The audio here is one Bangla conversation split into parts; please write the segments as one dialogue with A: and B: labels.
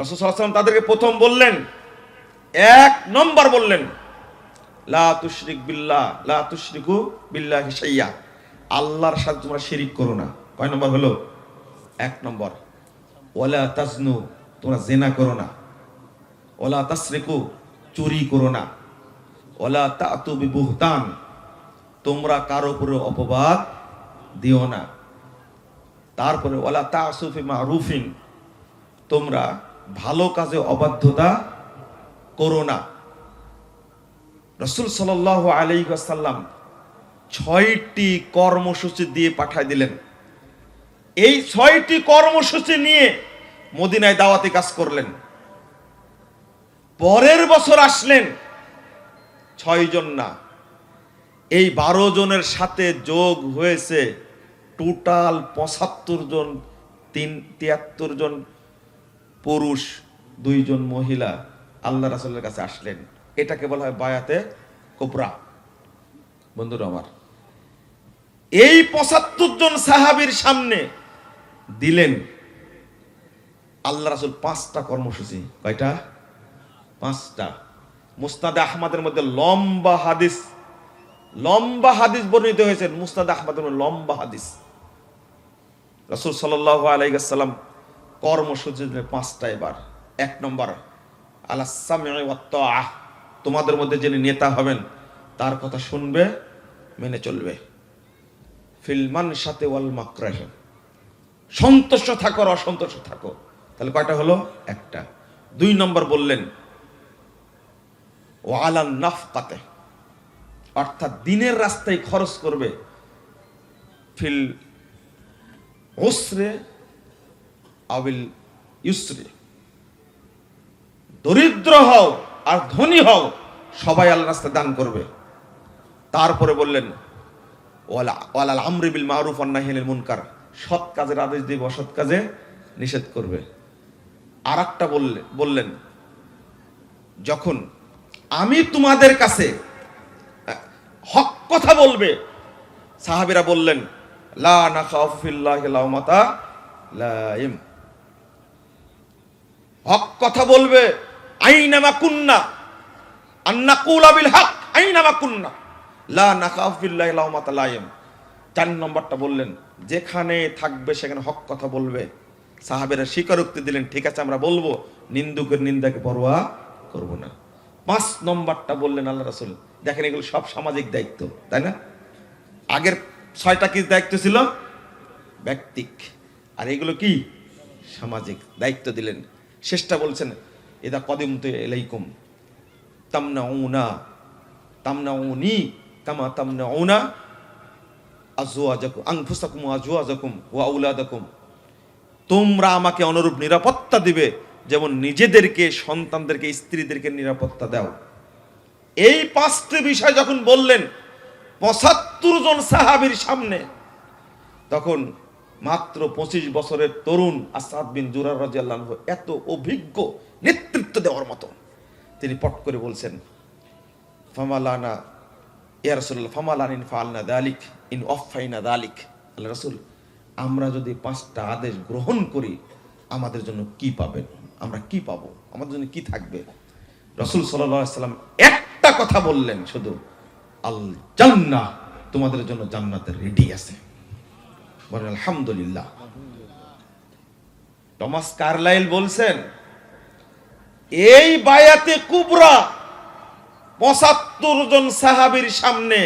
A: রসুলাম তাদেরকে প্রথম বললেন, এক নম্বর বললেন, লা তুশরিক বিল্লাহ, লা তুশরিকু হিসাইয়া আল্লাহর সাথে তোমরা শিরিক করো না। কয় নম্বর হলো? এক নম্বর। ওলা তাজনু, তোমরা জেনা করো না। ওলা তাসরিকু, চুরি করো না। ওলা তাতু বিবুহতান, তোমরা কারও উপরে অপবাদ দিও না। তারপরে ওলা তাসুফি মারুফিন, তোমরা ভালো কাজে অবাধ্যতা করো না। রসুল সাল আলাইসাল্লাম ছয়টি কর্মসূচি দিয়ে পাঠায় দিলেন। এই ছয়টি কর্মসূচি নিয়ে মদিনায় দাওয়াতি কাজ করলেন। পরের বছর আসলেন ছয়জন না। এই বারো জনের সাথে যোগ হয়েছে টোটাল পঁচাত্তর জন, তিন, তিয়াত্তর জন পুরুষ, দুইজন মহিলা আল্লাহ রাসুলের কাছে আসলেন। এটাকে বলা হয় বায়াতে কোবরা। বন্ধুরা আমার, এই পঁচাত্তর জন সাহাবির সামনে দিলেন আল্লাহ রাসুল পাঁচটা কর্মসূচি। কয়টা? পাঁচটা। মুস্তাদ আহমদের মধ্যে লম্বা হাদিস লম্বা হাদিস বর্ণিত হয়েছে। মুস্তাদ আহমদের লম্বা হাদিস। রসুল সাল্লাহ আলাইসাল্লাম কর্মসূচি পাঁচটা এবার। এক নম্বর আল্লাহ তোমাদের মধ্যে যিনি নেতা হবেন, তার কথা শুনবে, মেনে চলবে। ফিলমান সাথে ওয়াল সন্তুষ্ট থাকো আর অসন্তুষ্ট থাকো। তাহলে কয়টা হলো? একটা। দুই নম্বর বললেন ও আলান নাফকাতে অর্থাৎ দিনের রাস্তায় খরচ করবে। ফিল ওসরে আবিল ইউসরে। দরিদ্র হও আর ধনী হও, সবাই আল্লাহ রাস্তায় দান করবে। তারপরে বললেন, ওয়ালা, ওয়ালাল আমরি বিল মারুফ আন্নাহিল মুনকার। সৎ কাজের আদেশ দিয়ে অসৎ কাজে নিষেধ করবে। আর একটা বললে, বললেন, যখন আমি তোমাদের কাছে হক কথা বলবে, সাহাবিরা বললেন, লা নাখাফু ফিল্লাহি লাউমাতা লাইম। হক কথা বলবে, আইনামা কুন্না। আন্না কুলা বিল হক, আইনামা কুন্না। লা নাখাফু ফিল্লাহি লাউমাতা লাইম। চার নম্বরটা বললেন, যেখানে থাকবে সেখানে হক কথা বলবে। সাহাবেরা স্বীকারোক্তি দিলেন, ঠিক আছে, আমরা বলব, নিন্দুকের নিন্দাকে পরোয়া করব না। পাঁচ নম্বরটা বললেন আল্লাহ রাসুল, দেখেন এগুলো সব সামাজিক দায়িত্ব, তাই না? আগের ছয়টা কি দায়িত্ব ছিল? ব্যক্তিক। আর এগুলো কি? সামাজিক দায়িত্ব দিলেন। শেষটা বলছেন এদা কদিম তো এলাইকুম তামনা উনা তামনা উনি কামা তামনা উনা আজওয়াজাকুম আনফুসাকুম আজওয়াজাকুম ওয়া আউলাদাকুম। তোমরা আমাকে অনুরূপ নিরাপত্তা দিবে, যেমন নিজেদেরকে, সন্তানদেরকে, স্ত্রীদেরকে নিরাপত্তা দাও। এই পাঁচটি বিষয় যখন বললেন, পঁচাত্তর জন সাহাবির সামনে, তখন মাত্র পঁচিশ বছরের তরুণ আসাদ বিন জুরার রাজিয়াল্লাহ এত অভিজ্ঞ নেতৃত্ব দেওয়ার মতো। তিনি পট করে বলছেন, ফামালানা, ইয়া রাসূলুল্লাহ, ফামালান ইন ফালনা দালিক, ইন অফাইনা দালিক। আল্লাহ রাসূল, আমরা যদি পাঁচটা আদেশ গ্রহণ করি, আমাদের জন্য কি পাবেন? আমরা কি পাব? আমাদের জন্য কি থাকবে? রসুল সাল্লাম একটা কথা বললেন শুধু আল জান্না তোমাদের জন্য জান্নাতের রেডি আছে। আলহামদুলিল্লাহ। টমাস কার্লাইল বলছেন, এই বায়াতে কুবরা পঁচাত্তর জন সাহাবির সামনে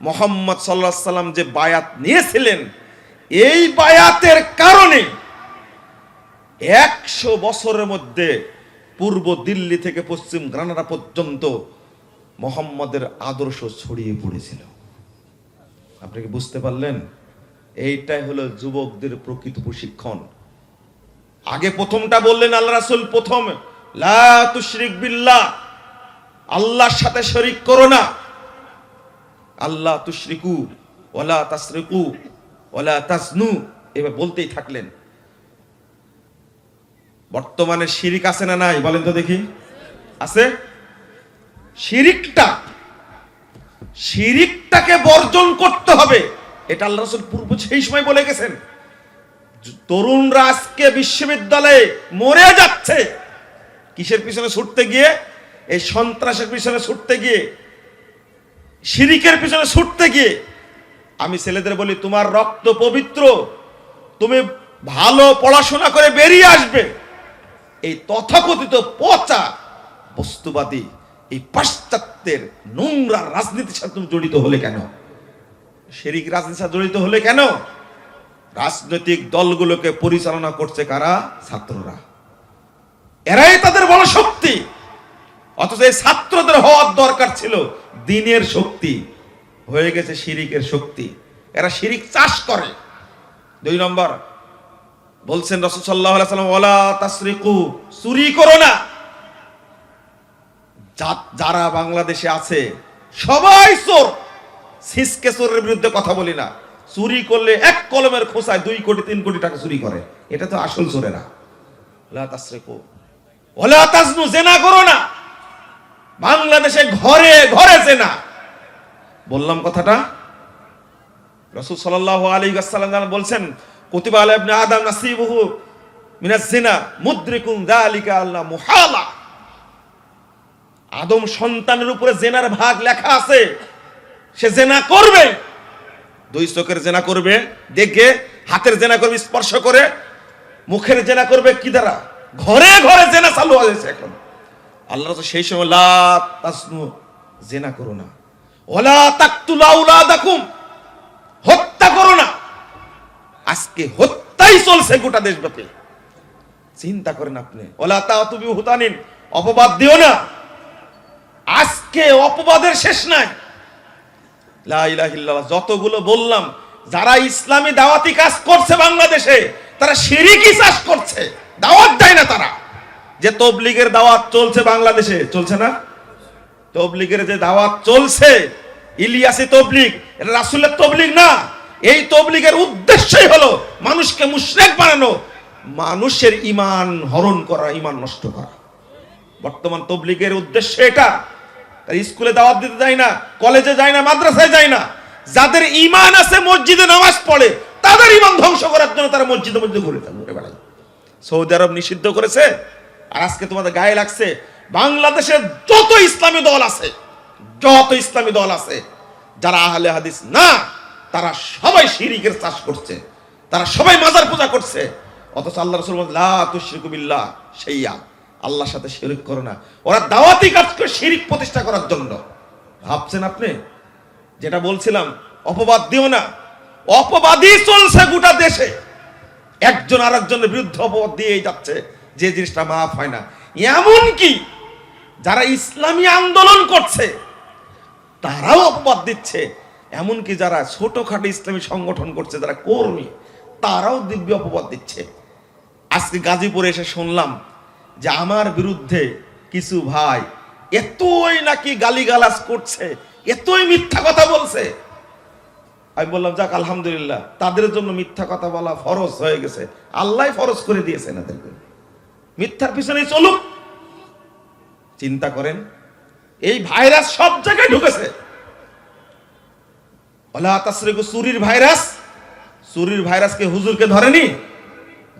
A: মোহাম্মদ সাল্লাহ সাল্লাম যে বায়াত নিয়েছিলেন, এই বায়াতের কারণে একশো বছরের মধ্যে পূর্ব দিল্লি থেকে পশ্চিম গ্রানাডা পর্যন্ত মোহাম্মদের আদর্শ ছড়িয়ে পড়েছিল। আপনি কি বুঝতে পারলেন? এইটাই হলো যুবকদের প্রকৃত প্রশিক্ষণ। আগে প্রথমটা বললেন আল্লাহ রাসুল, প্রথম, লা আল্লাহর সাথে শরিক করো না। আল্লাহ তুশরিকু ওলা তাসরিকু ওলা তাসনু এবার বলতেই থাকলেন। বর্তমানে শিরিক আছে না নাই, বলেন তো দেখি। আছে? শিরিকটা, শিরিকটাকে বর্জন করতে হবে। এটা আল্লাহ রসুল পূর্ব সেই সময় বলে গেছেন। তরুণরা আজকে বিশ্ববিদ্যালয়ে মরে যাচ্ছে। কিসের পিছনে ছুটতে গিয়ে? এই সন্ত্রাসের পিছনে ছুটতে গিয়ে। শিরিকের পিছনে ছুটতে গিয়ে। আমি ছেলেদের বলি, তোমার রক্ত পবিত্র। তুমি ভালো পড়াশোনা করে বেরিয়ে আসবে। এই তথাকথিত পচা বস্তুবাদী এই পাশ্চাত্যের নোংরা রাজনীতির সাথে তুমি জড়িত হলে কেন? শিরিক রাজনীতির সাথে জড়িত হলে কেন? রাজনৈতিক দলগুলোকে পরিচালনা করছে কারা? ছাত্ররা। এরাই তাদের বড় শক্তি। অথচ এই ছাত্রদের হওয়ার দরকার ছিল দিনের শক্তি। হয়ে গেছে শিরিকের শক্তি। এরা শিরিক চাষ করে। দুই নম্বর, বলছেন রসুল সাল্লাহ সাল্লাম ওলা তাসরিকু, চুরি করো না। যারা বাংলাদেশে আছে, সবাই চোর। সিসকে বিরুদ্ধে কথা বলি না। চুরি করলে এক কলমের খোসায় দুই কোটি, তিন কোটি টাকা চুরি করে। এটা তো আসল চোরেরা বাংলাদেশে ঘরে ঘরে জেনা। বললাম কথাটা। রসুল সাল্লাল্লাহু আলাইহি ওয়াসাল্লাম বলছেন, কুতিবা আলা ইবনে আদম নাসিবুহু মিনাজ জিনা, মুদ্রিকুন যালিকা আল্লাহ মুহালা। আদম সন্তানের উপরে জেনার ভাগ লেখা আছে। সে জেনা করবে। দুই চোখের জেনা করবে, দেখে হাতের জেনা করবে, স্পর্শ করে, মুখের জেনা করবে কি দ্বারা? ঘরে ঘরে জেনা চালু হয়েছে এখন। আল্লাহ তো সেই সময় লা তাসনু, জেনা করো না। ওলা তাকতুলা উলাদাকুম হত্যা করো না। আজকে হত্যাই চলছে গোটা দেশব্যাপী। চিন্তা করেন আপনি। ওলা তা তুমি হুতানিন, অপবাদ দিও না। আজকে অপবাদের শেষ নাই। যতগুলো বললাম, যারা ইসলামী দাওয়াতি কাজ করছে বাংলাদেশে, তারা শিরিকি চাষ করছে, দাওয়াত দেয় না তারা। যে তবলিগের দাওয়াত চলছে বাংলাদেশে, চলছে না? তবলিগের যে দাওয়াত চলছে, ইলিয়াসি তবলিগ, এটা রাসুলের তবলিগ না। এই তবলিগের উদ্দেশ্যই হলো মানুষকে মুশরিক বানানো, মানুষের ইমান হরণ করা ইমান নষ্ট করা। বর্তমান তবলিগের উদ্দেশ্য এটা স্কুলে দাওয়াত দিতে যায় না, কলেজে যায় না, মাদ্রাসায় যায় না। যাদের ইমান আছে, মসজিদে নামাজ পড়ে, তাদের ইমান ধ্বংস করার জন্য তারা মসজিদে মসজিদে ঘুরে ঘুরে বেড়ায়। সৌদি আরব নিষিদ্ধ করেছে, আর আজকে তোমাদের গায়ে লাগছে, বাংলাদেশের যত ইসলামী দল আছে, যত ইসলামী দল আছে, যারা আহলে হাদিস না, তারা সবাই শিরিকের চাষ করছে, তারা সবাই মাজার পূজা করছে, অথচ আল্লাহ রসুল লা তুশরিকু বিল্লাহ সেইয়া আল্লাহর সাথে শিরিক করো না। ওরা দাওয়াতি কাজ করে শিরিক প্রতিষ্ঠা করার জন্য। ভাবছেন আপনি? যেটা বলছিলাম, অপবাদ দিও না। অপবাদই চলছে গোটা দেশে। একজন আর একজনের বিরুদ্ধে অপবাদ দিয়েই যাচ্ছে, যে জিনিসটা মাফ হয় না। এমন কি যারা ইসলামী আন্দোলন করছে, তারাও অপবাদ দিচ্ছে। এমনকি যারা ছোটখাটো ইসলামী সংগঠন করছে, যারা কর্মী, তারাও দিব্য অপবাদ দিচ্ছে। আজকে গাজীপুরে এসে শুনলাম যে আমার বিরুদ্ধে কিছু ভাই এতই নাকি গালিগালাজ করছে, এতই মিথ্যা কথা বলছে। আমি বললাম, যাক, আলহামদুলিল্লাহ, তাদের জন্য মিথ্যা কথা বলা ফরজ হয়ে গেছে। আল্লাহ ফরজ করে দিয়েছেন এদেরকে। মিথ্যার পিছনে চলুক চিন্তা করেন, এই ভাইরাস সব জায়গায় ঢুকেছে। ওলা তাসরিকু চুরির ভাইরাস চুরির ভাইরাসকে হুজুরকে ধরেনি?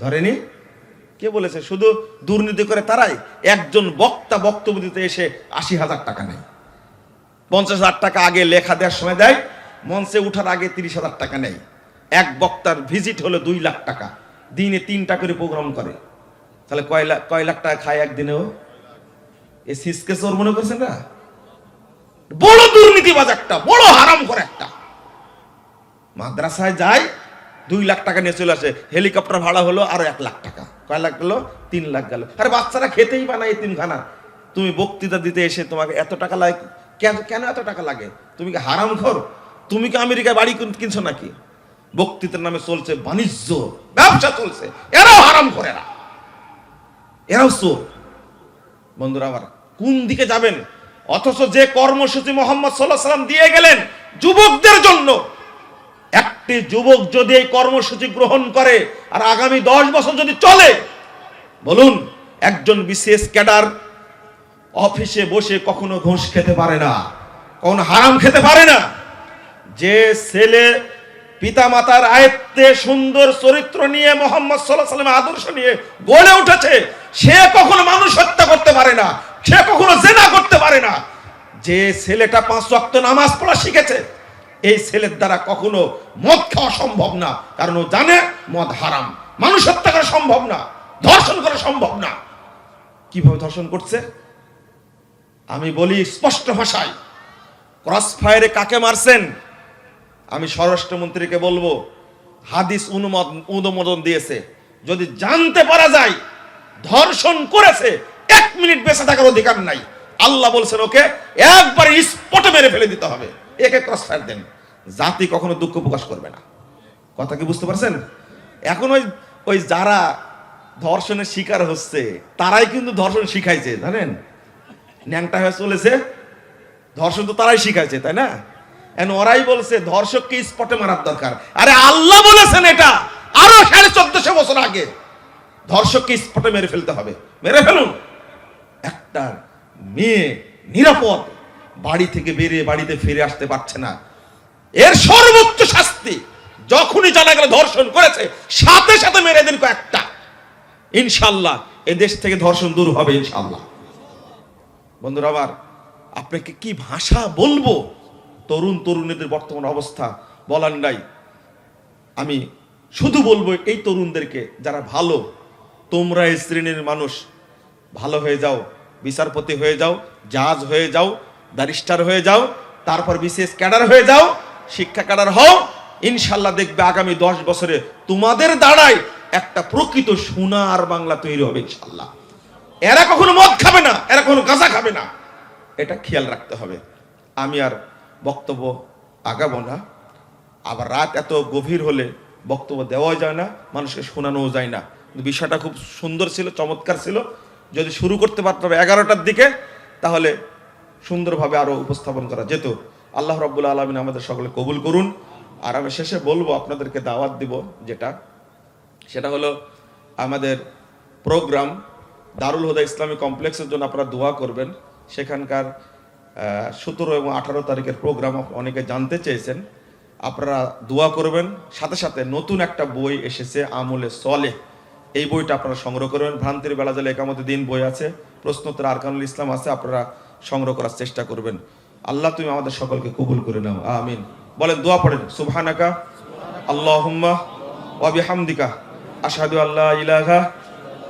A: ধরেনি? কে বলেছে? শুধু দুর্নীতি করে তারাই? একজন বক্তা বক্তব্য দিতে এসে আশি হাজার টাকা নেয়। পঞ্চাশ হাজার টাকা আগে লেখা দেওয়ার সময় দেয়, মঞ্চে উঠার আগে তিরিশ হাজার টাকা নেয়। এক বক্তার ভিজিট হলো দুই লাখ টাকা। দিনে তিনটা করে প্রোগ্রাম করে। তাহলে কয় লাখ কয় লাখ টাকা খায় একদিনেও? এ সিসকে চোর মনে করছেন না? বড় দুর্নীতিবাজ একটা, বড় হারাম করে একটা। মাদ্রাসায় যায় দুই লাখ টাকা নিয়ে চলে আসে। হেলিকপ্টার ভাড়া হলো আরও এক লাখ টাকা। কয় লাখ গেলো? তিন লাখ গেল। আরে বাচ্চারা খেতেই বানায় তিনখানা। তুমি বক্তৃতা দিতে এসে তোমাকে এত টাকা লাগে কেন কেন এত টাকা লাগে? তুমি কি হারাম খর তুমি কি আমেরিকায় বাড়ি কিন- কিনছো নাকি? বক্তৃতার নামে চলছে বাণিজ্য। ব্যবসা চলছে। এরাও হারাম করে এরা। এরাও চোর। বন্ধুরা আমার, কোন দিকে যাবেন? অথচ যে কর্মসূচি মোহাম্মদ সাল্লাহ সাল্লাম দিয়ে গেলেন, যুবকদের জন্য একটি যুবক যদি এই কর্মসূচি গ্রহণ করে আর আগামী দশ বছর যদি চলে, বলুন, একজন বিশেষ ক্যাডার অফিসে বসে কখনো ঘুষ খেতে পারে না, কখনো হারাম খেতে পারে না। যে ছেলে পিতা মাতার আয়ত্তে সুন্দর চরিত্র নিয়ে মোহাম্মদ সাল্লাহ সাল্লামের আদর্শ নিয়ে গড়ে উঠেছে, সে কখনো মানুষ হত্যা করতে পারে না, সে কখনো জেনা করতে পারে না। যে ছেলেটা পাঁচ ওয়াক্ত নামাজ পড়া শিখেছে এই ছেলের দ্বারা কখনো মদ খাওয়া সম্ভব না। কারণ ও জানে মদ হারাম। মানুষ হত্যা করা সম্ভব না। ধর্ষণ করা সম্ভব না। কীভাবে ধর্ষণ করছে? আমি বলি স্পষ্ট ভাষায়। ক্রস ফায়ারে কাকে মারছেন? আমি স্বরাষ্ট্রমন্ত্রীকে বলব, হাদিস অনুমোদ, অনুমোদন দিয়েছে। যদি জানতে পারা যায়, ধর্ষণ করেছে, এক মিনিট বেঁচে থাকার অধিকার নাই। আল্লাহ বলছেন ওকে, একবার স্পটে মেরে ফেলে দিতে হবে। একে ক্রস ফায়ার দেন। জাতি কখনো দুঃখ প্রকাশ করবে না। কথা কি বুঝতে পারছেন? এখন ওই ওই যারা ধর্ষণের শিকার হচ্ছে, তারাই কিন্তু ধর্ষণ শিখাইছে, জানেন? ন্যাংটা হয়ে চলেছে। ধর্ষণ তো তারাই শিখাইছে, তাই না? এখন ওরাই বলছে, ধর্ষককে স্পটে মারার দরকার। আরে আল্লাহ বলেছেন এটা আরও সাড়ে চোদ্দশো বছর আগে। ধর্ষককে স্পটে মেরে ফেলতে হবে। মেরে ফেলুন। একটা মেয়ে নিরাপদ বাড়ি থেকে বেরিয়ে বাড়িতে ফিরে আসতে পারছে না। এর সর্বোচ্চ শাস্তি যখনই জানা গেল ধর্ষণ করেছে, সাথে সাথে মেরে দিন কয়েকটা। ইনশাল্লাহ এ দেশ থেকে ধর্ষণ দূর হবে ইনশাল্লাহ বন্ধুরা, আবার আপনাকে কি ভাষা বলব? তরুণ তরুণীদের বর্তমান অবস্থা বলার নাই। আমি শুধু বলব এই তরুণদেরকে, যারা ভালো, তোমরা এই শ্রেণির মানুষ, ভালো হয়ে যাও, বিচারপতি হয়ে যাও, জাজ হয়ে যাও ব্যারিস্টার হয়ে যাও, তারপর বিশেষ ক্যাডার হয়ে যাও, শিক্ষা ক্যাডার হও ইনশাল্লাহ দেখবে আগামী দশ বছরে তোমাদের দ্বারাই একটা প্রকৃত সোনার বাংলা তৈরি হবে ইনশাল্লাহ এরা কখনো মদ খাবে না, এরা কখনো গাঁজা খাবে না। এটা খেয়াল রাখতে হবে। আমি আর বক্তব্য আগাবো না। আবার রাত এত গভীর হলে বক্তব্য দেওয়া যায় না, মানুষকে শোনানোও যায় না। বিষয়টা খুব সুন্দর ছিল, চমৎকার ছিল। যদি শুরু করতে পারতাম এগারোটার দিকে, তাহলে সুন্দরভাবে আরও উপস্থাপন করা যেত। আল্লাহ রব্বুল আলমিন আমাদের সকলে কবুল করুন। আর আমি শেষে বলব, আপনাদেরকে দাওয়াত দিব যেটা। সেটা হলো আমাদের প্রোগ্রাম দারুল হুদা ইসলামী কমপ্লেক্সের জন্য আপনারা দোয়া করবেন। সেখানকার সতেরো এবং আঠারো তারিখের প্রোগ্রাম অনেকে জানতে চেয়েছেন। আপনারা দোয়া করবেন। সাথে সাথে নতুন একটা বই এসেছে, আমলে সলে। এই বইটা আপনারা সংগ্রহ করবেন। ভ্রান্তির বেলা জালে একামতে দিন বই আছে। প্রশ্নোত্তর আরকানুল ইসলাম আছে। আপনারা সংগ্রহ করার চেষ্টা করবেন। আল্লাহ তুমি আমাদের সকলকে কবুল করে নাও। আমিন। বলেন, দোয়া পড়েন। সুবহানাকা, আল্লাহুম্মা ওয়া বিহামদিকা, আশহাদু আল্লা ইলাহা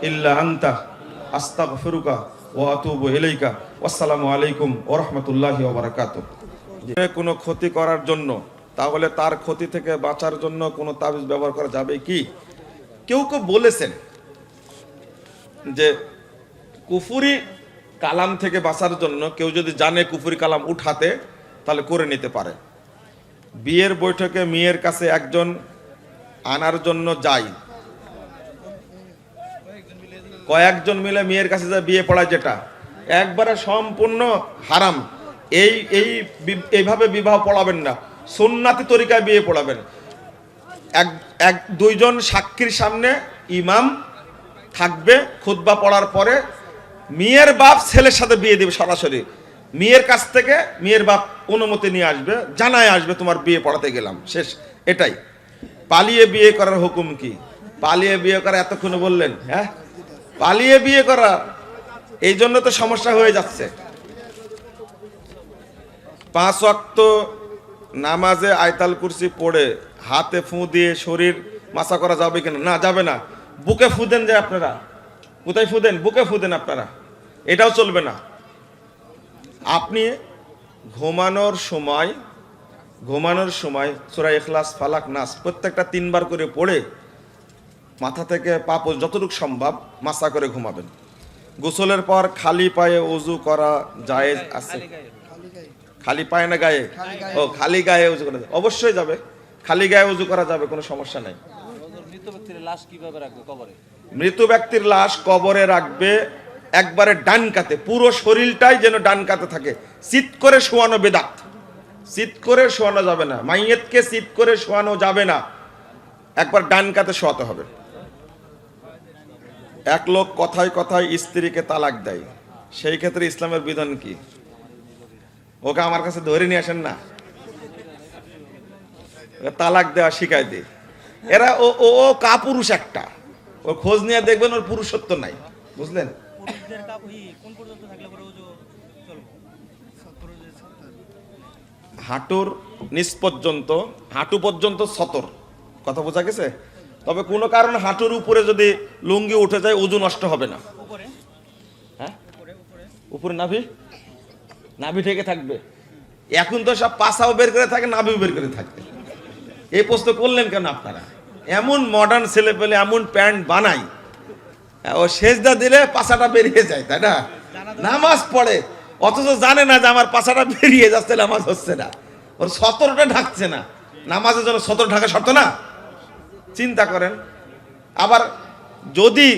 A: ইল্লা আনতা, আস্তাগফিরুকা ওয়া আতুবু ইলাইকা। আসসালামু আলাইকুম ওয়া রাহমাতুল্লাহি ওয়া বারাকাতুহু। কোনো ক্ষতি করার জন্য, তাহলে তার ক্ষতি থেকে বাঁচার জন্য কোনো তাবিজ ব্যবহার করা যাবে কি? কেউ কেউ বলেছেন যে কুফুরি কালাম থেকে বাঁচার জন্য কেউ যদি জানে কুফুরি কালাম উঠাতে, তাহলে করে নিতে পারে। বিয়ের বৈঠকে মেয়ের কাছে একজন আনার জন্য যাই। কয়েকজন মিলে মেয়ের কাছে যা বিয়ে পড়ায় যেটা। একবারে সম্পূর্ণ হারাম। এই এই এইভাবে বিবাহ পড়াবেন না। সুন্নাতি তরিকায় বিয়ে পড়াবেন। এক এক, দুইজন সাক্ষীর সামনে ইমাম থাকবে, খুতবা পড়ার পরে মেয়ের বাপ ছেলের সাথে বিয়ে দেবে সরাসরি। মেয়ের কাছ থেকে মেয়ের বাপ অনুমতি নিয়ে আসবে, জানায় আসবে, তোমার বিয়ে পড়াতে গেলাম। শেষ, এটাই। পালিয়ে বিয়ে করার হুকুম কি? পালিয়ে বিয়ে করা এতক্ষণ বললেন হ্যাঁ? পালিয়ে বিয়ে করা, এই জন্য তো সমস্যা হয়ে যাচ্ছে। পাঁচ ওয়াক্ত নামাজে আয়তাল কুরসি পড়ে হাতে ফু দিয়ে শরীর মাসা করা যাবে কিনা? না, যাবে না। বুকে ফু দেন যায় আপনারা। কোথায় ফু দেন? বুকে ফু দেন আপনারা। এটাও চলবে না। আপনি ঘুমানোর সময় ঘুমানোর সময় সুরা ইখলাস ফালাক নাস প্রত্যেকটা তিনবার করে পড়ে মাথা থেকে পা পর্যন্ত যতটুকু সম্ভব মাসা করে ঘুমাবেন। গোসলের পর খালি পায়ে অজু করা জায়েজ আছে। খালি পায়ে না গায়ে? ও খালি গায়ে উজু করা। অবশ্যই যাবে। খালি গায়ে উজু করা যাবে কোনো সমস্যা নাই।
B: মৃত ব্যক্তির লাশ কীভাবে রাখবে কবরে?
A: মৃত ব্যক্তির লাশ কবরে রাখবে একবারে ডান কাতে, পুরো শরীরটাই যেন ডান কাতে থাকে। চিত করে শোয়ানো বেদাত। চিত করে শোয়ানো যাবে না। মাইয়েতকে চিত করে শোয়ানো যাবে না। একবার ডান কাতে শোয়াতে হবে। এক লোক কথায় কথায় স্ত্রীকে তালাক দেয়। সেই ক্ষেত্রে ইসলামের বিধান কি? ওকে আমার কাছে ধরে নিয়ে আসেন না। তালাক দেওয়া শিখাই দিই এরা ও ও ও কাপুরুষ একটা। ওর খোঁজ নিয়ে দেখবেন ওর পুরুষত্ব নাই। বুঝলেন?
C: কাপ কোন পর্যন্ত থাকলে পরে ওজো চলবো?
A: হাঁটুর নিচ পর্যন্ত হাঁটু পর্যন্ত সতর। কথা বোঝা গেছে? তবে কোনো কারণে হাঁটুর উপরে যদি লুঙ্গি উঠে যায় ওজন নষ্ট হবে না।
C: উপরে?
A: হ্যাঁ?
C: উপরে উপরে।
A: উপরে নাভি? নাভি থেকে থাকবে। এখন তো সব পাশাও বের করে থাকে নাভিও বের করে থাকবে এই প্রশ্ন করলেন কেন আপনারা? এমন মডার্ন ছেলে পেলে এমন প্যান্ট বানাই ও সেজদা দিলে পাশাটা বেরিয়ে যায়, তাই না? নামাজ পড়ে, অথচ জানে না যে আমার পাশাটা বেরিয়ে যাচ্ছে, নামাজ হচ্ছে না। ওর সতরটা ঢাকছে না। নামাজের জন্য সতর ঢাকা শর্ত না? চিন্তা করেন। আবার যদি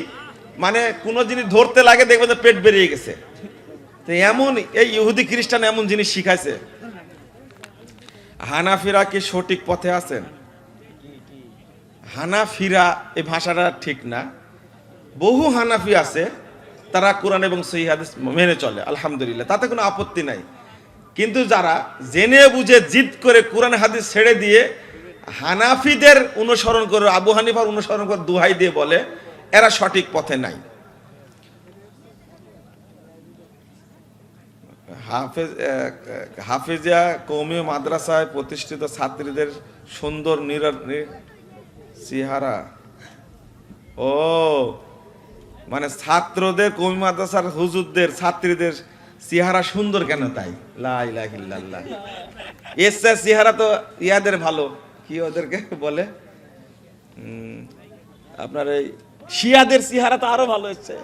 A: মানে কোনো জিনিস ধরতে লাগে, দেখবেন যে পেট বেরিয়ে গেছে। তো এমন, এই ইহুদি খ্রিস্টান এমন জিনিস শিখাইছে। হানাফিরা কি সঠিক পথে আছেন? হানাফিরা এই ভাষাটা ঠিক না। বহু হানাফি আছে তারা কোরআন এবং সহি হাদিস মেনে চলে আলহামদুলিল্লাহ তাতে কোনো আপত্তি নাই। কিন্তু যারা জেনে বুঝে জিদ করে কোরআন হাদিস ছেড়ে দিয়ে হানাফিদের অনুসরণ করে আবু হানিফার অনুসরণ করে দুহাই দিয়ে বলে এরা সঠিক পথে নাই। হাফেজ আহ, হাফেজা কৌমি মাদ্রাসায় প্রতিষ্ঠিত ছাত্রীদের সুন্দর নির চেহারা ও মানে ছাত্রদের কমি মাদ্রাসার হুজুরদের, ছাত্রীদের চেহারা সুন্দর কেন তাই? লাই লাহিল্লাহ এসা চেহারা তো ইয়াদের ভালো, কি ওদেরকে বলে? আপনার এই শিয়াদের চেহারা তো আরও ভালো এসছে